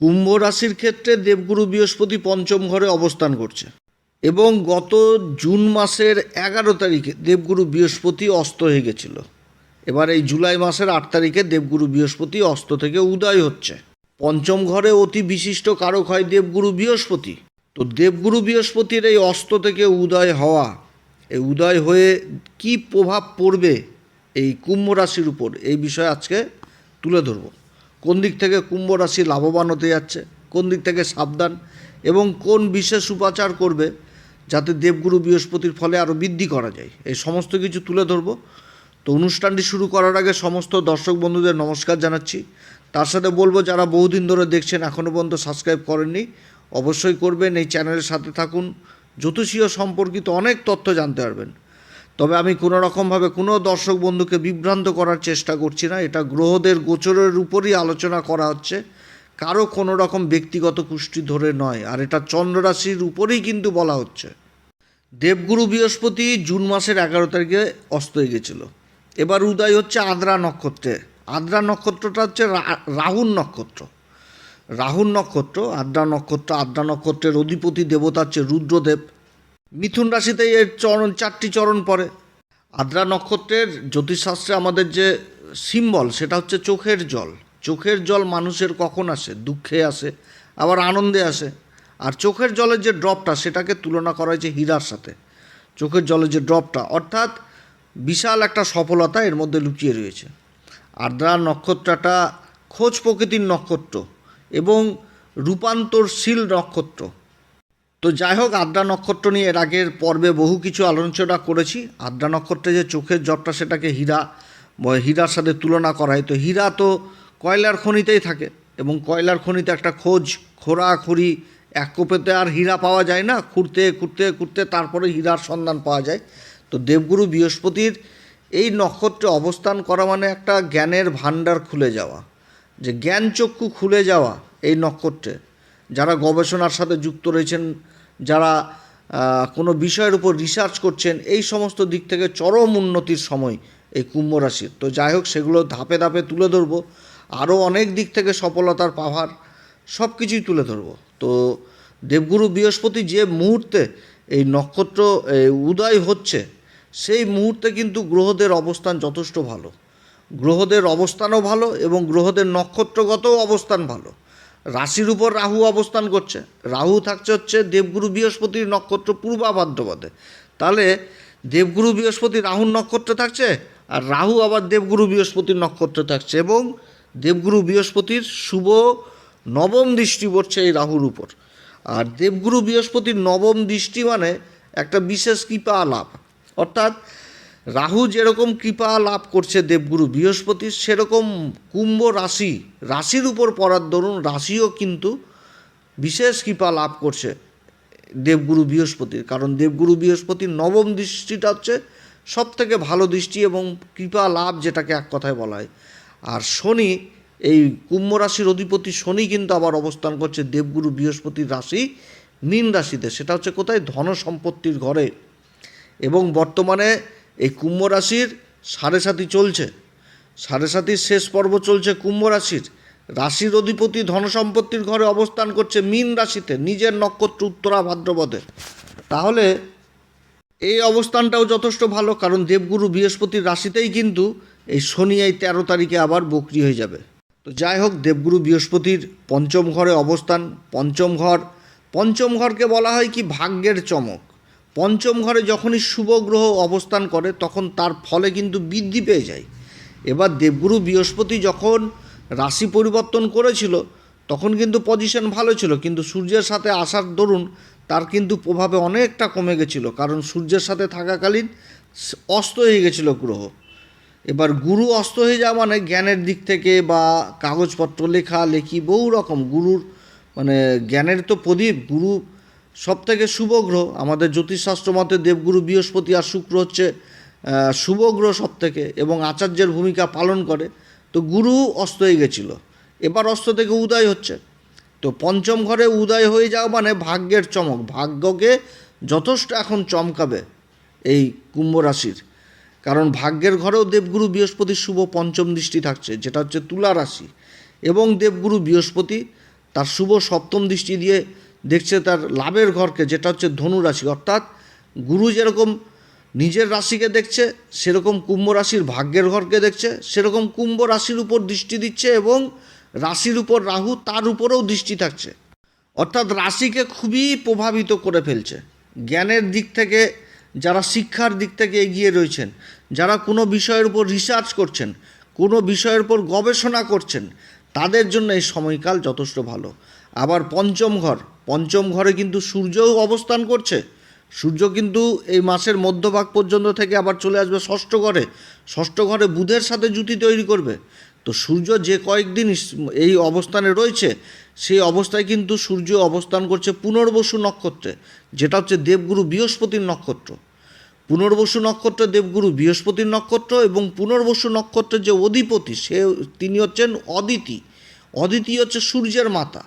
কুম্ভ রাশির ক্ষেত্রে দেবগুরু বৃহস্পতি পঞ্চম ঘরে অবস্থান করছে। এবং গত জুন মাসের এগারো তারিখে দেবগুরু বৃহস্পতি অস্ত হয়ে গেছিল। এবার এই জুলাই মাসের আট তারিখে দেবগুরু বৃহস্পতি অস্ত থেকে উদয় হচ্ছে। পঞ্চম ঘরে অতি বিশিষ্ট কারক হয় দেবগুরু বৃহস্পতি। তো দেবগুরু বৃহস্পতির এই অস্ত থেকে উদয় হওয়া, এই উদয় হয়ে কি প্রভাব পড়বে এই কুম্ভ রাশির উপর, এই বিষয়ে আজকে তুলে ধরব। কোন দিক থেকে কুম্ভ রাশি লাভবান হতে যাচ্ছে, কোন দিক থেকে সাবধান এবং কোন বিশেষ উপাচার করবে যাতে দেবগুরু বৃহস্পতির ফলে আরও বৃদ্ধি করা যায়। এই সমস্ত কিছু তুলে ধরব। তো অনুষ্ঠানটি শুরু করার আগে সমস্ত দর্শক বন্ধুদের নমস্কার জানাচ্ছি। তার সাথে বলব, যারা বহুদিন ধরে দেখছেন এখনও পর্যন্ত সাবস্ক্রাইব করেননি, অবশ্যই করবেন। এই চ্যানেলের সাথে থাকুন। জ্যোতিষীয় সম্পর্কিত অনেক তথ্য জানতে পারবেন। তবে আমি কোনো রকমভাবে কোনো দর্শক বন্ধুকে বিভ্রান্ত করার চেষ্টা করছি না। এটা গ্রহদের গোচরের উপরই আলোচনা করা হচ্ছে। কারও কোনো রকম ব্যক্তিগত কুষ্টি ধরে নয়। আর এটা চন্দ্ররাশির উপরেই কিন্তু বলা হচ্ছে। দেবগুরু বৃহস্পতি জুন মাসের এগারো তারিখে অস্ত হয়ে গেছিল। এবার উদয় হচ্ছে আদ্রা নক্ষত্রে। আদ্রা নক্ষত্রটা হচ্ছে রাহুর নক্ষত্র। রাহুর নক্ষত্র, আদ্রা নক্ষত্র, আদ্রা নক্ষত্রের অধিপতি দেবতা হচ্ছে রুদ্রদেব। মিথুন রাশিতে এর চরণ, চারটি চরণ পড়ে। আদ্রা নক্ষত্রের জ্যোতিষশাস্ত্রে আমাদের যে সিম্বল সেটা হচ্ছে চোখের জল। চোখের জল মানুষের কখন আসে? দুঃখে আসে, আবার আনন্দে আসে। আর চোখের জলের যে ড্রপটা সেটাকে তুলনা করা হয়েছে হীরার সাথে। চোখের জলের যে ড্রপটা অর্থাৎ বিশাল একটা সফলতা এর মধ্যে লুকিয়ে রয়েছে। আদ্রা নক্ষত্রটা খোঁজ প্রকৃতির নক্ষত্র এবং রূপান্তরশীল নক্ষত্র। তো যাই হোক, আদ্রা নক্ষত্র নিয়ে এর আগের পর্বে বহু কিছু আলোচনা করেছি। আদ্রা নক্ষত্রে যে চোখের জবটা সেটাকে হীরা হীরার সাথে তুলনা করা হয়। তো হীরা তো কয়লার খনিতেই থাকে এবং কয়লার খনিতে একটা খোঁজ খোরাখুরি এক কোপেতে আর হীরা পাওয়া যায় না। খুঁড়তে খুঁড়তে খুঁড়তে তারপরে হীরার সন্ধান পাওয়া যায়। তো দেবগুরু বৃহস্পতির এই নক্ষত্রে অবস্থান করা মানে একটা জ্ঞানের ভাণ্ডার খুলে যাওয়া। যে জ্ঞান চক্ষু খুলে যাওয়া এই নক্ষত্রে। যারা গবেষণার সাথে যুক্ত রয়েছেন, যারা কোনো বিষয়ের উপর রিসার্চ করছেন, এই সমস্ত দিক থেকে চরম উন্নতির সময় এই কুম্ভ রাশির। তো যাই হোক, সেগুলো ধাপে ধাপে তুলে ধরবো। আরও অনেক দিক থেকে সফলতার পাহাড় সব কিছুই তুলে ধরব। তো দেবগুরু বৃহস্পতি যে মুহূর্তে এই নক্ষত্র উদয় হচ্ছে, সেই মুহূর্তে কিন্তু গ্রহদের অবস্থান যথেষ্ট ভালো। গ্রহদের অবস্থানও ভালো এবং গ্রহদের নক্ষত্রগত অবস্থান ভালো। রাশির উপর রাহু অবস্থান করছে। রাহু থাকছে হচ্ছে দেবগুরু বৃহস্পতির নক্ষত্র পূর্বাভাদ্রপদে তাহলে দেবগুরু বৃহস্পতি রাহুর নক্ষত্রে থাকছে আর রাহু আবার দেবগুরু বৃহস্পতির নক্ষত্রে থাকছে এবং দেবগুরু বৃহস্পতির শুভ নবম দৃষ্টি পড়ছে এই রাহুর উপর। আর দেবগুরু বৃহস্পতির নবম দৃষ্টি মানে একটা বিশেষ কৃপা লাভ। অর্থাৎ রাহু যেরকম কৃপা লাভ করছে দেবগুরু বৃহস্পতির, সেরকম কুম্ভ রাশি, রাশির উপর পড়ার দরুন রাশিও কিন্তু বিশেষ কৃপা লাভ করছে দেবগুরু বৃহস্পতির। কারণ দেবগুরু বৃহস্পতির নবম দৃষ্টিটা হচ্ছে সব থেকে ভালো দৃষ্টি এবং কৃপা লাভ যেটাকে এক কথায় বলা হয়। আর শনি, এই কুম্ভ রাশির অধিপতি শনি কিন্তু আবার অবস্থান করছে দেবগুরু বৃহস্পতির রাশি মীন রাশিতে। সেটা হচ্ছে কোথায়? ধন সম্পত্তির ঘরে। এবং বর্তমানে এই কুম্ভ রাশির সাড়ে সাতি চলছে। সাড়ে সাতির শেষ পর্ব চলছে কুম্ভ রাশির। রাশির অধিপতি ধনসম্পত্তির ঘরে অবস্থান করছে মীন রাশিতে, নিজের নক্ষত্র উত্তরা ভাদ্রপদে। তাহলে এই অবস্থানটাও যথেষ্ট ভালো, কারণ দেবগুরু বৃহস্পতির রাশিতেই কিন্তু এই শনি এই তেরো তারিখে আবার বকরি হয়ে যাবে। তো যাই হোক, দেবগুরু বৃহস্পতির পঞ্চম ঘরে অবস্থান, পঞ্চম ঘর। পঞ্চম ঘরকে বলা হয় কি ভাগ্যের চমক। পঞ্চম ঘরে যখনই শুভ গ্রহ অবস্থান করে, তখন তার ফলে কিন্তু বৃদ্ধি পেয়ে যায়। এবার দেবগুরু বৃহস্পতি যখন রাশি পরিবর্তন করেছিল, তখন কিন্তু পজিশন ভালো ছিল, কিন্তু সূর্যের সাথে আসার দরুন তার কিন্তু প্রভাবে অনেকটা কমে গেছিল, কারণ সূর্যের সাথে থাকাকালীন অস্ত হয়ে গেছিল গ্রহ। এবার গুরু অস্ত হয়ে যাওয়া মানে জ্ঞানের দিক থেকে বা কাগজপত্র লেখা, লেখি, বহু রকম গুরুর মানে জ্ঞানের তো প্রদীপ, গুরু সব থেকে শুভ গ্রহ আমাদের জ্যোতিষশাস্ত্র মতে দেবগুরু বৃহস্পতি আর শুক্র হচ্ছে শুভ গ্রহ সব থেকে এবং আচার্যের ভূমিকা পালন করে। তো গুরু অস্ত হয়ে গেছিল। এবার অস্ত থেকে উদয় হচ্ছে। তো পঞ্চম ঘরে উদয় হয়ে যাওয়া মানে ভাগ্যের চমক। ভাগ্যকে যথেষ্ট এখন চমকাবে এই কুম্ভ রাশির। কারণ ভাগ্যের ঘরেও দেবগুরু বৃহস্পতির শুভ পঞ্চম দৃষ্টি থাকছে, যেটা হচ্ছে তুলা রাশি। এবং দেবগুরু বৃহস্পতি তার শুভ সপ্তম দৃষ্টি দিয়ে দেখছে তার লাভের ঘরকে, যেটা হচ্ছে ধনু রাশি। অর্থাৎ গুরু যেরকম নিজের রাশিকে দেখছে, সেরকম কুম্ভ রাশির ভাগ্যের ঘরকে দেখছে, সেরকম কুম্ভ রাশির উপর দৃষ্টি দিচ্ছে এবং রাশির উপর রাহু তার উপরেও দৃষ্টি থাকছে। অর্থাৎ রাশিকে খুবই প্রভাবিত করে ফেলছে। জ্ঞানের দিক থেকে, যারা শিক্ষার দিক থেকে এগিয়ে রয়েছেন, যারা কোনো বিষয়ের উপর রিসার্চ করছেন, কোনো বিষয়ের উপর গবেষণা করছেন, তাদের জন্য এই সময়কাল যথেষ্ট ভালো। আবার পঞ্চম ঘর। পঞ্চম ঘরে কিন্তু সূর্যও অবস্থান করছে। সূর্য কিন্তু এই মাসের মধ্যভাগ পর্যন্ত থেকে আবার চলে আসবে ষষ্ঠ ঘরে। ষষ্ঠ ঘরে বুধের সাথে জুতি তৈরি করবে। তো সূর্য যে কয়েকদিন এই অবস্থানে রয়েছে, সেই অবস্থায় কিন্তু সূর্য অবস্থান করছে পুনর্বসু নক্ষত্রে, যেটা হচ্ছে দেবগুরু বৃহস্পতির নক্ষত্র। পুনর্বসু নক্ষত্র দেবগুরু বৃহস্পতির নক্ষত্র এবং পুনর্বসু নক্ষত্রের যে অধিপতি, সে, তিনি হচ্ছেন অদিতি। অদিতি হচ্ছে সূর্যের মাতা।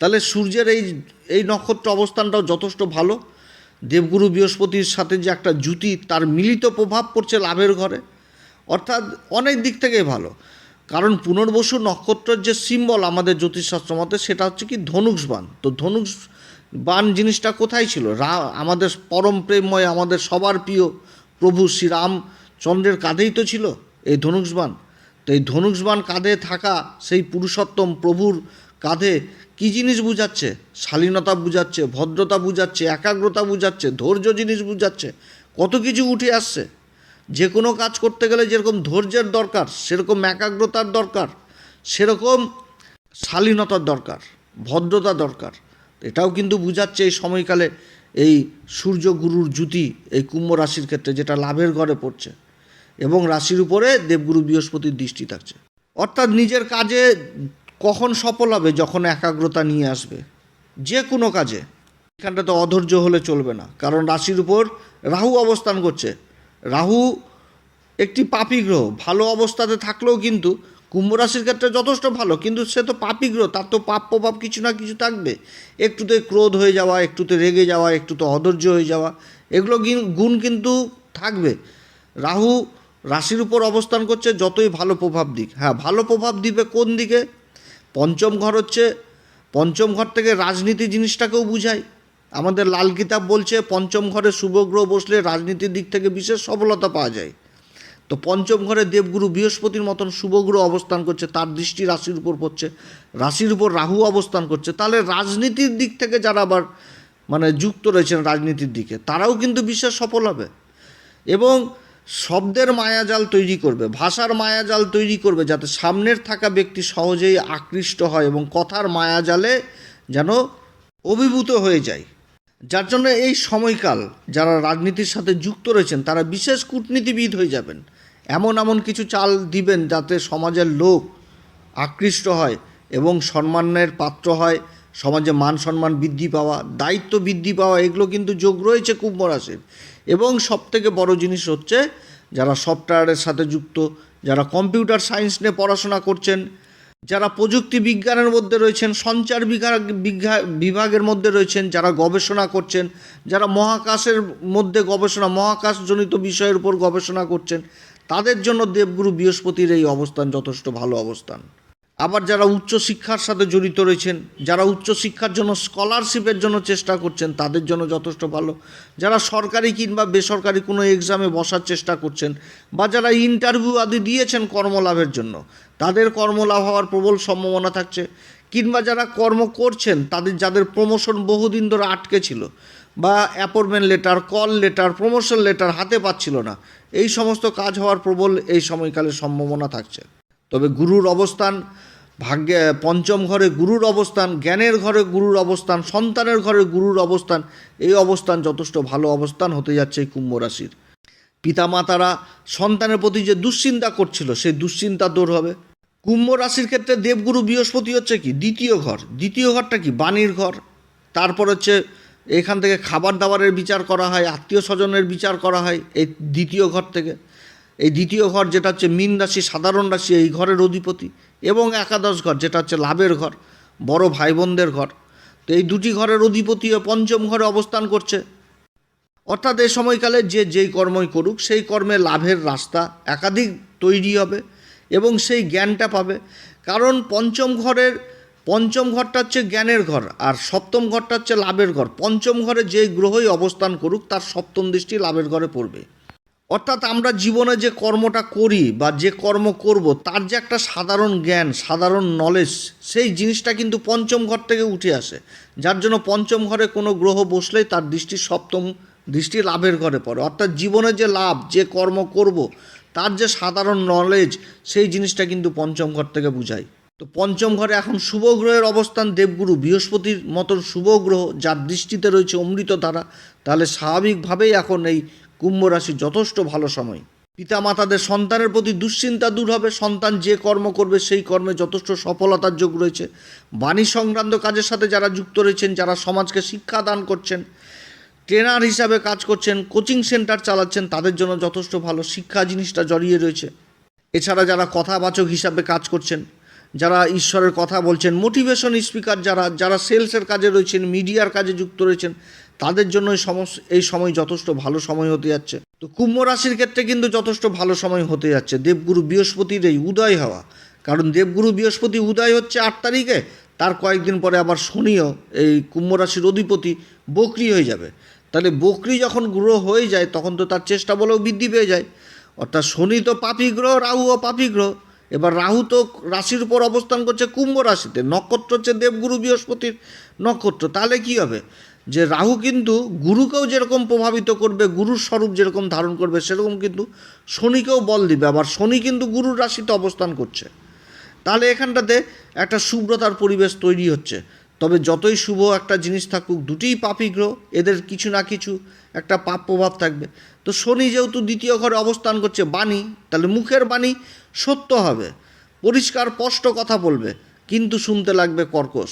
তাহলে সূর্যের এই এই নক্ষত্র অবস্থানটাও যথেষ্ট ভালো। দেবগুরু বৃহস্পতির সাথে যে একটা জুতি তার মিলিত প্রভাব পড়ছে লাভের ঘরে। অর্থাৎ অনেক দিক থেকেই ভালো। কারণ পুনর্বসু নক্ষত্রের যে সিম্বল আমাদের জ্যোতিষশাস্ত্র মতে, সেটা হচ্ছে কি ধনুষ বান। তো ধনুষ বান জিনিসটা কোথায় ছিল? রা, আমাদের পরম প্রেমময়, আমাদের সবার প্রিয় প্রভু শ্রীরাম চন্দ্রের কাঁধেই তো ছিল এই ধনুষ বান। তো এই ধনুষ বান কাঁধে থাকা সেই পুরুষোত্তম প্রভুর কাঁধে কী জিনিস বুঝাচ্ছে? শালীনতা বুঝাচ্ছে, ভদ্রতা বুঝাচ্ছে, একাগ্রতা বুঝাচ্ছে, ধৈর্য জিনিস বুঝাচ্ছে, কত কিছু উঠে আসছে। যে কোনো কাজ করতে গেলে যেরকম ধৈর্যের দরকার, সেরকম একাগ্রতার দরকার, সেরকম শালীনতার দরকার, ভদ্রতা দরকার। এটাও কিন্তু বুঝাচ্ছে এই সময়কালে এই সূর্য গুরুর জ্যুতি, এই কুম্ভ রাশির ক্ষেত্রে, যেটা লাভের ঘরে পড়ছে এবং রাশির উপরে দেবগুরু বৃহস্পতির দৃষ্টি থাকছে। অর্থাৎ নিজের কাজে কখন সফল হবে যখন একাগ্রতা নিয়ে আসবে? যে কোনো কাজে। এখানটাতে অধৈর্য হলে চলবে না। কারণ রাশির উপর রাহু অবস্থান করছে। রাহু একটি পাপী গ্রহ। ভালো অবস্থাতে থাকলেও কিন্তু কুম্ভ রাশির ক্ষেত্রে যথেষ্ট ভালো। কিন্তু সে তো পাপী গ্রহ। তার তো পাপ প্রভাব কিছু না কিছু থাকবে। একটুতে ক্রোধ হয়ে যাওয়া, একটুতে রেগে যাওয়া, একটুতে অধৈর্য হয়ে যাওয়া, এগুলো গুণ কিন্তু থাকবে। রাহু রাশির উপর অবস্থান করছে যতই ভালো প্রভাব দিক। হ্যাঁ ভালো প্রভাব দিবে কোন দিকে? পঞ্চম ঘর হচ্ছে, পঞ্চম ঘর থেকে রাজনীতি জিনিসটাকেও বুঝায়। আমাদের লাল কিতাব বলছে, পঞ্চম ঘরে শুভগ্রহ বসলে রাজনীতির দিক থেকে বিশেষ সফলতা পাওয়া যায়। তো পঞ্চম ঘরে দেবগুরু বৃহস্পতির মতন শুভগ্রহ অবস্থান করছে, তার দৃষ্টি রাশির উপর পড়ছে, রাশির উপর রাহু অবস্থান করছে। তাহলে রাজনীতির দিক থেকে যারা আবার মানে যুক্ত রয়েছেন রাজনীতির দিকে, তারাও কিন্তু বিশেষ সফল হবে। এবং শব্দের মায়াজাল তৈরি করবে, ভাষার মায়াজাল তৈরি করবে যাতে সামনের থাকা ব্যক্তি সহজেই আকৃষ্ট হয় এবং কথার মায়াজালে যেন অভিভূত হয়ে যায়। যার জন্য এই সময়কাল যারা রাজনীতির সাথে যুক্ত রয়েছেন, তারা বিশেষ কূটনীতিবিদ হয়ে যাবেন। এমন এমন কিছু চাল দিবেন যাতে সমাজের লোক আকৃষ্ট হয় এবং সম্মানের পাত্র হয়, সমাজে মান সম্মান বৃদ্ধি পাওয়া, দায়িত্ব বৃদ্ধি পাওয়া, এগুলো কিন্তু যোগ রয়েছে কুম্ভ রাশির। এবং সবথেকে বড় জিনিস হচ্ছে যারা সফটওয়্যারের সাথে যুক্ত, যারা কম্পিউটার সায়েন্স নিয়ে পড়াশোনা করছেন, যারা প্রযুক্তি বিজ্ঞানের মধ্যে রয়েছেন, সঞ্চার বিভাগের মধ্যে রয়েছেন, যারা গবেষণা করছেন, যারা মহাকাশের মধ্যে গবেষণা, মহাকাশজনিত বিষয়ের উপর গবেষণা করছেন, তাদের জন্য দেবগুরু বৃহস্পতির এই অবস্থান যথেষ্ট ভালো অবস্থান। আবার যারা উচ্চশিক্ষার সাথে জড়িত রয়েছেন, যারা উচ্চশিক্ষার জন্য স্কলারশিপের জন্য চেষ্টা করছেন, তাদের জন্য যথেষ্ট ভালো। যারা সরকারি কিংবা বেসরকারি কোনো এক্সামে বসার চেষ্টা করছেন বা যারা ইন্টারভিউ আদি দিয়েছেন কর্মলাভের জন্য, তাদের কর্মলাভ হওয়ার প্রবল সম্ভাবনা থাকছে। কিংবা যারা কর্ম করছেন, তাদের, যাদের প্রমোশন বহুদিন ধরে আটকে ছিল বা appointment letter call letter promotion letter হাতে পাচ্ছিল না, এই সমস্ত কাজ হওয়ার প্রবল এই সময়কালে সম্ভাবনা থাকছে। তবে গুরুর অবস্থান ভাগ্যে পঞ্চম ঘরে গুরুর অবস্থান, জ্ঞানের ঘরে গুরুর অবস্থান, সন্তানের ঘরে গুরুর অবস্থান, এই অবস্থান যথেষ্ট ভালো অবস্থান হতে যাচ্ছে এই কুম্ভ রাশির। পিতামাতারা সন্তানের প্রতি যে দুশ্চিন্তা করছিল, সেই দুশ্চিন্তা দূর হবে। কুম্ভ রাশির ক্ষেত্রে দেবগুরু বৃহস্পতি হচ্ছে কি? দ্বিতীয় ঘর। দ্বিতীয় ঘরটা কি? বাণীর ঘর। তারপর হচ্ছে এখান থেকে খাবার দাবারের বিচার করা হয় আত্মীয় স্বজনের বিচার করা হয় এই দ্বিতীয় ঘর থেকে। এই দ্বিতীয় ঘর যেটা হচ্ছে মীন রাশি, সাধারণ রাশি, এই ঘরের অধিপতি। এবং একাদশ ঘর, যেটা হচ্ছে লাভের ঘর, বড় ভাই বোনদের ঘর। তো এই দুটি ঘরের অধিপতি ও পঞ্চম ঘরে অবস্থান করছে। অর্থাৎ এই সময়কালে যে যেই কর্মই করুক, সেই কর্মে লাভের রাস্তা একাধিক তৈরি হবে এবং সেই জ্ঞানটা পাবে। কারণ পঞ্চম ঘরের, পঞ্চম ঘরটা হচ্ছে জ্ঞানের ঘর, আর সপ্তম ঘরটা হচ্ছে লাভের ঘর। পঞ্চম ঘরে যে গ্রহই অবস্থান করুক, তার সপ্তম দৃষ্টি লাভের ঘরে পড়বে। অর্থাৎ আমরা জীবনে যে কর্মটা করি বা যে কর্ম করব, তার যে একটা সাধারণ জ্ঞান, সাধারণ নলেজ সেই জিনিসটা কিন্তু পঞ্চম ঘর থেকে উঠে আসে। যার জন্য পঞ্চম ঘরে কোনো গ্রহ বসলেই তার দৃষ্টি সপ্তম দৃষ্টি লাভের ঘরে পড়ে। অর্থাৎ জীবনে যে লাভ, যে কর্ম করব, তার যে সাধারণ নলেজ সেই জিনিসটা কিন্তু পঞ্চম ঘর থেকে বুঝায়। তো পঞ্চম ঘরে এখন শুভ গ্রহের অবস্থান দেবগুরু, বৃহস্পতির মতন শুভ গ্রহ, যার দৃষ্টিতে রয়েছে অমৃত তারা তাহলে স্বাভাবিকভাবেই এখন এই কুম্ভ রাশি যথেষ্ট ভালো সময়। পিতা মাতাদের সন্তানের প্রতি দুশ্চিন্তা দূর হবে, সন্তান যে কর্ম করবে সেই কর্মে যথেষ্ট সফলতার যোগ রয়েছে। বাণী সংক্রান্ত কাজের সাথে যারা যুক্ত রয়েছেন, যারা সমাজকে শিক্ষা দান করছেন, ট্রেনার হিসাবে কাজ করছেন, কোচিং সেন্টার চালাচ্ছেন, তাদের জন্য যথেষ্ট ভালো শিক্ষা জিনিসটা জড়িয়ে রয়েছে। এছাড়া যারা কথাবাচক হিসাবে কাজ করছেন যারা ঈশ্বরের কথা বলছেন মোটিভেশন স্পিকার যারা যারা সেলসের কাজে রয়েছেন মিডিয়ার কাজে যুক্ত রয়েছেন, তাদের জন্য এই সময় যথেষ্ট ভালো সময় হতে যাচ্ছে। তো কুম্ভ রাশির ক্ষেত্রে কিন্তু যথেষ্ট ভালো সময় হতে যাচ্ছে। দেবগুরু বৃহস্পতির এই উদয় হওয়া, কারণ দেবগুরু বৃহস্পতি উদয় হচ্ছে আট তারিখে, তার কয়েকদিন পরে আবার শনিও এই কুম্ভ রাশির অধিপতি বকরি হয়ে যাবে। তাহলে বকরি যখন গ্রহ হয়ে যায়, তখন তো তার চেষ্টা বলেও বৃদ্ধি পেয়ে যায়। অর্থাৎ শনি তো পাপি গ্রহ রাহুও পাপি গ্রহ। এবার রাহু তো রাশির উপর অবস্থান করছে কুম্ভ রাশিতে, নক্ষত্র হচ্ছে দেবগুরু বৃহস্পতির নক্ষত্র। তাহলে কি হবে? যে রাহু কিন্তু গুরুকেও যেরকম প্রভাবিত করবে, গুরুর স্বরূপ যেরকম ধারণ করবে, সেরকম কিন্তু শনিকেও বল দিবে। আবার শনি কিন্তু গুরুর রাশিতে অবস্থান করছে। তাহলে এখানটাতে একটা শুভ্রতার পরিবেশ তৈরি হচ্ছে। তবে যতই শুভ একটা জিনিস থাকুক, দুটিই পাপী গ্রহ, এদের কিছু না কিছু একটা পাপ প্রভাব থাকবে। তো শনি যেহেতু দ্বিতীয় ঘরে অবস্থান করছে বাণী, তাহলে মুখের বাণী সত্য হবে। পরিষ্কার, স্পষ্ট কথা বলবে, কিন্তু শুনতে লাগবে কর্কশ।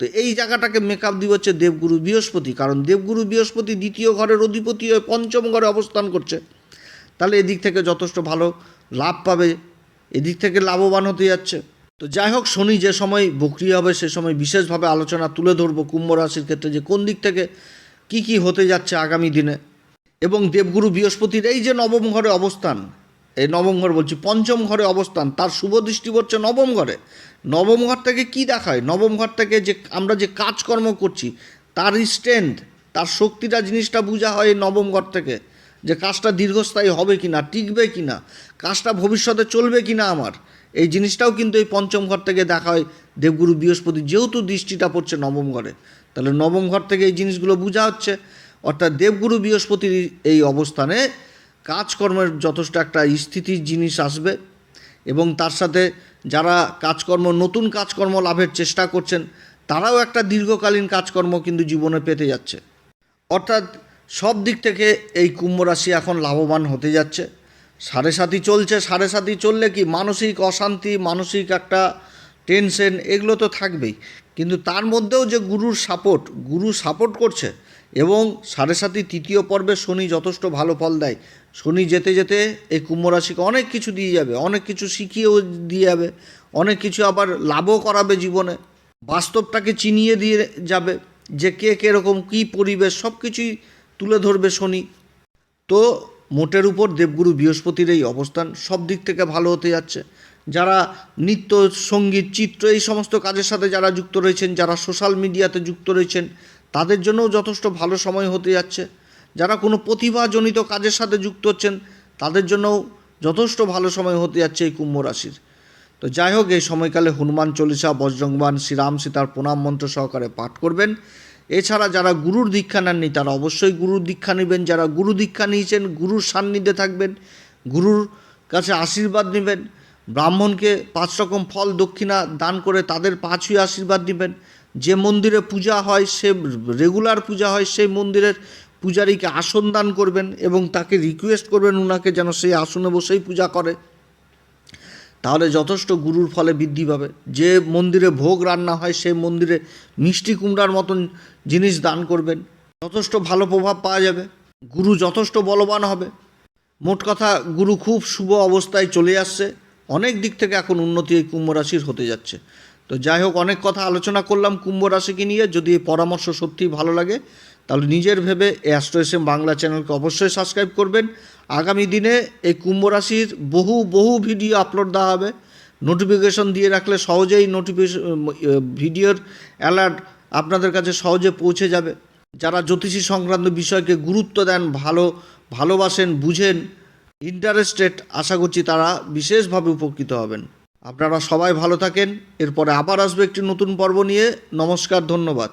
তো এই জায়গাটাকে মেকআপ দিব হচ্ছে দেবগুরু বৃহস্পতি, কারণ দেবগুরু বৃহস্পতি দ্বিতীয় ঘরের অধিপতি হয়ে পঞ্চম ঘরে অবস্থান করছে। তাহলে এদিক থেকে যথেষ্ট ভালো লাভ পাবে, এদিক থেকে লাভবান হতে যাচ্ছে। তো যাই হোক, শনি যে সময় বকরি হবে, সে সময় বিশেষভাবে আলোচনা তুলে ধরবো কুম্ভ রাশির ক্ষেত্রে যে কোন দিক থেকে কি কি হতে যাচ্ছে আগামী দিনে। এবং দেবগুরু বৃহস্পতির এই যে নবম ঘরে অবস্থান এই নবম ঘর বলছি, পঞ্চম ঘরে অবস্থান, তার শুভ দৃষ্টি পড়ছে নবম ঘরে। নবম ঘর থেকে কি দেখায়? নবম ঘর থেকে যে, আমরা যে কাজকর্ম করছি, তার স্ট্রেংথ তার শক্তিটা জিনিসটা বোঝা হয় এই নবম ঘর থেকে, যে কাজটা দীর্ঘস্থায়ী হবে কি না টিকবে কি না কাজটা ভবিষ্যতে চলবে কি না আমার। এই জিনিসটাও কিন্তু এই পঞ্চম ঘর থেকে দেখা হয়, দেবগুরু বৃহস্পতি যেহেতু দৃষ্টিটা পড়ছে নবম ঘরে, তাহলে নবম ঘর থেকে এই জিনিসগুলো বোঝা হচ্ছে। অর্থাৎ দেবগুরু বৃহস্পতির এই অবস্থানে কাজকর্মের যথেষ্ট একটা স্থিতির জিনিস আসবে এবং তার সাথে যারা কাজকর্ম, নতুন কাজকর্ম লাভের চেষ্টা করছেন, তারাও একটা দীর্ঘকালীন কাজকর্ম কিন্তু জীবনে পেতে যাচ্ছে। অর্থাৎ সব দিক থেকে এই কুম্ভ রাশি এখন লাভবান হতে যাচ্ছে। সাড়ে সাথী চলছে, সাড়ে সাথী চললে কি মানসিক অশান্তি, মানসিক একটা টেনশন এগুলো তো থাকবেই। কিন্তু তার মধ্যেও যে গুরুর সাপোর্ট, গুরু সাপোর্ট করছে এবং সাড়ে সাথী তৃতীয় পর্বে শনি যথেষ্ট ভালো ফল দেয়। শনি যেতে যেতে এই কুম্ভ রাশিকে অনেক কিছু দিয়ে যাবে, অনেক কিছু শিখিয়েও দিয়ে যাবে, অনেক কিছু আবার লাভও করাবে জীবনে। বাস্তবটাকে চিনিয়ে দিয়ে যাবে যে কে কীরকম, কী পরিবেশ সব কিছুই তুলে ধরবে শনি। তো মোটের উপর দেবগুরু বৃহস্পতির এই অবস্থান সব দিক থেকে ভালো হতে যাচ্ছে। যারা নৃত্য সংগীত, চিত্র এই সমস্ত কাজের সাথে যারা যুক্ত রয়েছেন, যারা সোশ্যাল মিডিয়াতে যুক্ত রয়েছেন, তাদের জন্যও যথেষ্ট ভালো সময় হতে যাচ্ছে। যারা কোনো প্রতিভাজনিত কাজের সাথে যুক্ত হচ্ছেন, তাদের জন্যও যথেষ্ট ভালো সময় হতে যাচ্ছে এই কুম্ভ রাশির। তো যাই হোক, এই সময়কালে হনুমান চল্লিশা বজ্রংবান শ্রীরাম সীতার প্রণাম মন্ত্র সহকারে পাঠ করবেন। এছাড়া যারা গুরুর দীক্ষা নেননি, তারা অবশ্যই গুরুর দীক্ষা নেবেন। যারা গুরু দীক্ষা নিয়েছেন, গুরুর সান্নিধ্যে থাকবেন, গুরুর কাছে আশীর্বাদ নেবেন, ব্রাহ্মণকে পাঁচ রকম ফল দক্ষিণা দান করে তাদের পাঁচই আশীর্বাদ নেবেন। যে মন্দিরে পূজা হয়, সে রেগুলার পূজা হয়, সেই মন্দিরের পূজারীকে আসন দান করবেন এবং তাকে রিকোয়েস্ট করবেন ওনাকে যেন সেই আসনে বসেই পূজা করে। তাহলে যথেষ্ট গুরুর ফলে বৃদ্ধি পাবে। যে মন্দিরে ভোগ রান্না হয়, সেই মন্দিরে মিষ্টি কুমড়ার মতন জিনিস দান করবেন। যথেষ্ট ভালো প্রভাব পাওয়া যাবে। গুরু যথেষ্ট বলবান হবে। মোট কথা, গুরু খুব শুভ অবস্থায় চলে আসছে। অনেক দিক থেকে এখন উন্নতি এই কুম্ভ রাশির হতে যাচ্ছে। তো যাই হোক, অনেক কথা আলোচনা করলাম কুম্ভ রাশিকে নিয়ে। যদি এই পরামর্শ সত্যিই ভালো লাগে তাহলে নিজের ভেবে এই এস বাংলা চ্যানেলকে অবশ্যই সাবস্ক্রাইব করবেন। আগামী দিনে এই কুম্ভ রাশির বহু বহু ভিডিও আপলোড দেওয়া হবে। নোটিফিকেশন দিয়ে রাখলে সহজেই নোটিফিকেশন ভিডিওর অ্যালার্ট আপনাদের কাছে সহজে পৌঁছে যাবে। যারা জ্যোতিষী সংক্রান্ত বিষয়কে গুরুত্ব দেন, ভালো, ভালোবাসেন, বুঝেন ইন্টারেস্টেড আশা করছি তারা বিশেষভাবে উপকৃত হবেন। আপনারা সবাই ভালো থাকেন। এরপরে আবার আসবে একটি নতুন পর্ব নিয়ে। নমস্কার, ধন্যবাদ।